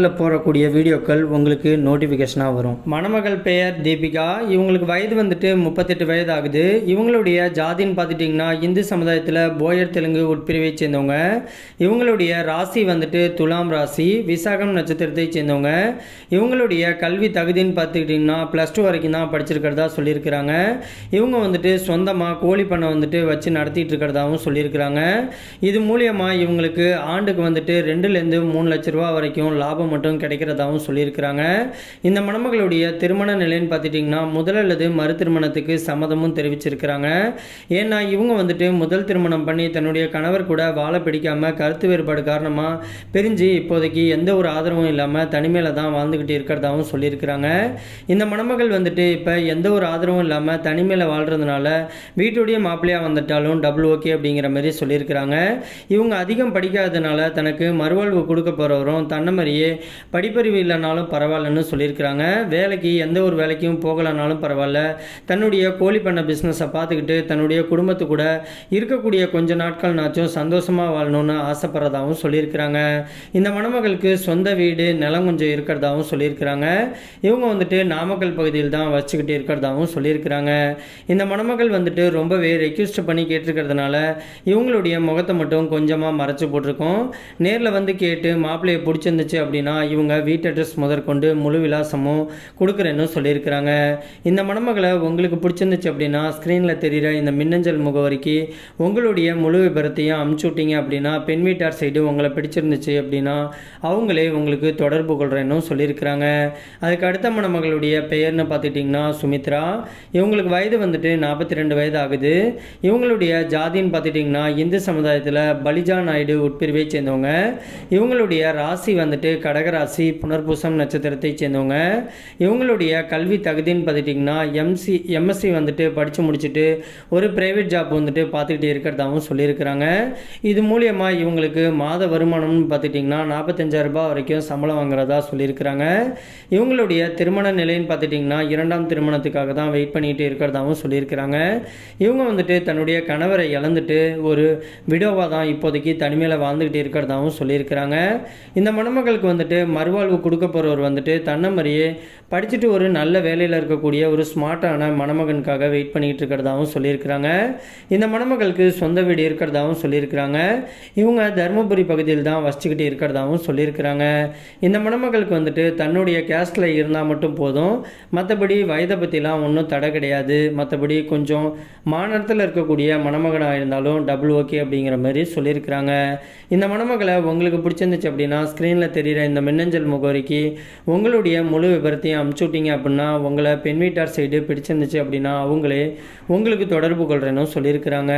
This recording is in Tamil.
சேனலில் போடக்கூடிய வீடியோக்கள் உங்களுக்கு நோட்டிஃபிகேஷனாக வரும். மணமகள் பெயர் தீபிகா. இவங்களுக்கு வயது வந்துட்டு முப்பத்தெட்டு வயது ஆகுது இவங்களுடைய ஜாதின்னு பார்த்துட்டிங்கன்னா இந்து சமுதாயத்தில் போயர் தெலுங்கு உட்பிரிவை சேர்ந்தவங்க. இவங்களுடைய ராசி வந்துட்டு துலாம் ராசி விசாகம் நட்சத்திரத்தை சேர்ந்தவங்க. இவங்களுடைய கல்வி தகுதின்னு பார்த்துக்கிட்டிங்கன்னா ப்ளஸ் டூ வரைக்கும் தான் படிச்சிருக்கிறதா சொல்லியிருக்கிறாங்க. இவங்க வந்துட்டு சொந்தமாக கோழி பண்ணை வந்துட்டு வச்சு நடத்திட்டு இருக்கிறதாகவும் சொல்லியிருக்கிறாங்க. இது மூலியமாக இவங்களுக்கு ஆண்டுக்கு வந்துட்டு ரெண்டுலேருந்து மூணு லட்ச ரூபா வரைக்கும் லாபம் மட்டும் கிடைக்கிறதாகவும் சொல்லியிருக்கிறாங்க. இந்த மணமகளுடைய திருமண நிலைன்னு பார்த்துட்டிங்கன்னா முதல் அல்லது மறு திருமணத்துக்கு சம்மதமும் தெரிவிச்சிருக்கிறாங்க. ஏன்னா இவங்க வந்துட்டு முதல் திருமணம் பண்ணி தன்னுடைய கணவர் கூட வாழ பிடிக்காமல் கருத்து வேறுபாடு காரணமாக பிரிஞ்சு இப்போதைக்கு எந்த ஒரு ஆதரவும் இல்லாமல் தனிமையில் தான் வாழ்ந்துக்கிட்டு இருக்கிறதாகவும் சொல்லியிருக்கிறாங்க. இந்த மணமகள் வந்துட்டு இப்போ எந்த ஒரு ஆதரவும் இல்லாமல் தனிமையில் வாழ்கிறதுனால வீட்டுடைய மாப்பிள்ளையாக வந்துட்டாலும் டபுள் ஓகே அப்படிங்கிற மாதிரி சொல்லியிருக்கிறாங்க. இவங்க அதிகம் படிக்காததுனால தனக்கு மறுவாழ்வு கொடுக்க போகிறவரும் தன்ன மாதிரியே படிப்பறிவு இல்லைனாலும் பரவாயில்லன்னு சொல்லியிருக்கிறாங்க. வேலைக்கு எந்த ஒரு வேலைக்கும் போகலனாலும் பரவாயில்ல. தன்னுடைய கோழி பண்ண பிஸ்னஸை பார்த்துக்கிட்டு தன்னுடைய குடும்பத்து கூட இருக்கக்கூடிய கொஞ்ச நாட்கள்னாச்சும் சந்தோஷமாக வாழணும்னு ஆசைப்படுறதாகவும் சொல்லியிருக்கிறாங்க. இந்த மணமகளுக்கு சொந்த வீடு நிலம் கொஞ்சம் இருக்கிறதாகவும் சொல்லியிருக்கிறாங்க. இவங்க வந்துட்டு நாமக்கல் பகுதியில் தான் வச்சுக்கிட்டு இருக்கிறதாகவும் சொல்லியிருக்கிறாங்க. இந்த மணமகள் வந்துட்டு ரொம்பவே ரெக்யூஸ்ட் பண்ணி கேட்டிருக்கிறதுனால இவங்களுடைய முகத்தை மட்டும் கொஞ்சமாக மறைச்சு போட்டிருக்கோம். நேரில் வந்து கேட்டு மாப்பிள்ளையை பிடிச்சிருந்துச்சு அப்படின்னா இவங்க வீட்டு அட்ரஸ் முதற்கொண்டு முழு விலாசமும் கொடுக்குறேன்னு சொல்லியிருக்கிறாங்க. இந்த மணமகளை உங்களுக்கு பிடிச்சிருந்துச்சு அப்படின்னா ஸ்க்ரீனில் தெரிகிற இந்த மின்னஞ்சல் முகவரிக்கு உங்களுடைய முழு விபரத்தையும் அமுச்சு விட்டீங்க அப்படின்னா பெண் வீட்டார் சைடு உங்களை பிடிச்சிருந்துச்சு அப்படின்னா அவங்களே உங்களுக்கு தொடர்பு கொள்கிறேன்னு சொல்லியிருக்கிறாங்க. அதுக்கு அடுத்த மணமகளுடைய பெயர்னு பார்த்துட்டிங்கன்னா சுமித்ரா. இவங்களுக்கு வயது வந்துட்டு நாற்பத்தி ரெண்டு வயது ஆகுது. இவங்களுடைய ஜாதின்னு பார்த்துட்டிங்கன்னா இந்து சமுதாயத்தில் பலிஜா நாயுடு உட்பிரிவை சேர்ந்தவங்க. இவங்களுடைய ராசி வந்துட்டு கடகராசி புனர்பூசம் நட்சத்திரத்தை சேர்ந்தவங்க இவங்களுடைய கல்வி தகுதின்னு பார்த்துட்டிங்கன்னா எம்சி எம்எஸ்சி வந்துட்டு படித்து முடிச்சுட்டு ஒரு ப்ரைவேட் ஜாப் வந்துட்டு பார்த்துக்கிட்டு இருக்கிறதாகவும் சொல்லியிருக்கிறாங்க. இது மூலியமாக இவங்களுக்கு மாத வருமானம்னு பார்த்துட்டிங்கன்னா நாற்பத்தஞ்சாயிரம் ரூபாய் வரைக்கும் சம்பளம் வாங்குறதா சொல்லியிருக்கிறாங்க. இவங்களுடைய திருமண நிலைன்னு பார்த்துட்டிங்கன்னா இரண்டாம் திருமணத்துக்காக தான் வெயிட் பண்ணிகிட்டு இருக்கிறதாகவும் சொல்லியிருக்கிறாங்க. இவங்க வந்துட்டு தன்னுடைய கணவரை இழந்துட்டு ஒரு விடோவாக தான் இப்போதைக்கு தனிமையில் வாழ்ந்துக்கிட்டு இருக்கிறதாகவும் சொல்லியிருக்கிறாங்க. இந்த மணமகளுக்கு வந்துட்டு மறுவாழ்வு கொடுக்க போகிறவர் வந்துட்டு தன்னை மாதிரியே படிச்சுட்டு ஒரு நல்ல வேலையில் இருக்கக்கூடிய ஒரு ஸ்மார்ட்டான மணமகனுக்காக வெயிட் பண்ணிக்கிட்டு இருக்கிறதாகவும் சொல்லியிருக்கிறாங்க. இந்த மணமகளுக்கு சொந்த வீடு இருக்கிறதாகவும் சொல்லியிருக்கிறாங்க. இவங்க தருமபுரி பகுதியில் தான் வசிச்சுக்கிட்டு இருக்கிறதாகவும் சொல்லியிருக்கிறாங்க. இந்த மணமகளுக்கு வந்துட்டு தன்னுடைய கேஸ்டில் இருந்தால் மட்டும் போதும். மற்றபடி வயதை பற்றிலாம் ஒன்றும் தடை கிடையாது. மற்றபடி கொஞ்சம் மாநிலத்தில் இருக்கக்கூடிய மணமகனாக இருந்தாலும் டபுள் ஓகே அப்படிங்கிற மாதிரி சொல்லியிருக்கிறாங்க. இந்த மணமகளை உங்களுக்கு பிடிச்சிருந்துச்சு அப்படின்னா ஸ்க்ரீனில் தெரிகிற இந்த மின்னஞ்சல் முகவரிக்கு உங்களுடைய முழு விபரத்தையும் அமுச்சு விட்டீங்க அப்படின்னா உங்களை பெண் வீட்டார் சைடு பிடிச்சிருந்துச்சு அப்படின்னா அவங்களே உங்களுக்கு தொடர்பு கொள்கிறேன்னு சொல்லியிருக்கிறாங்க.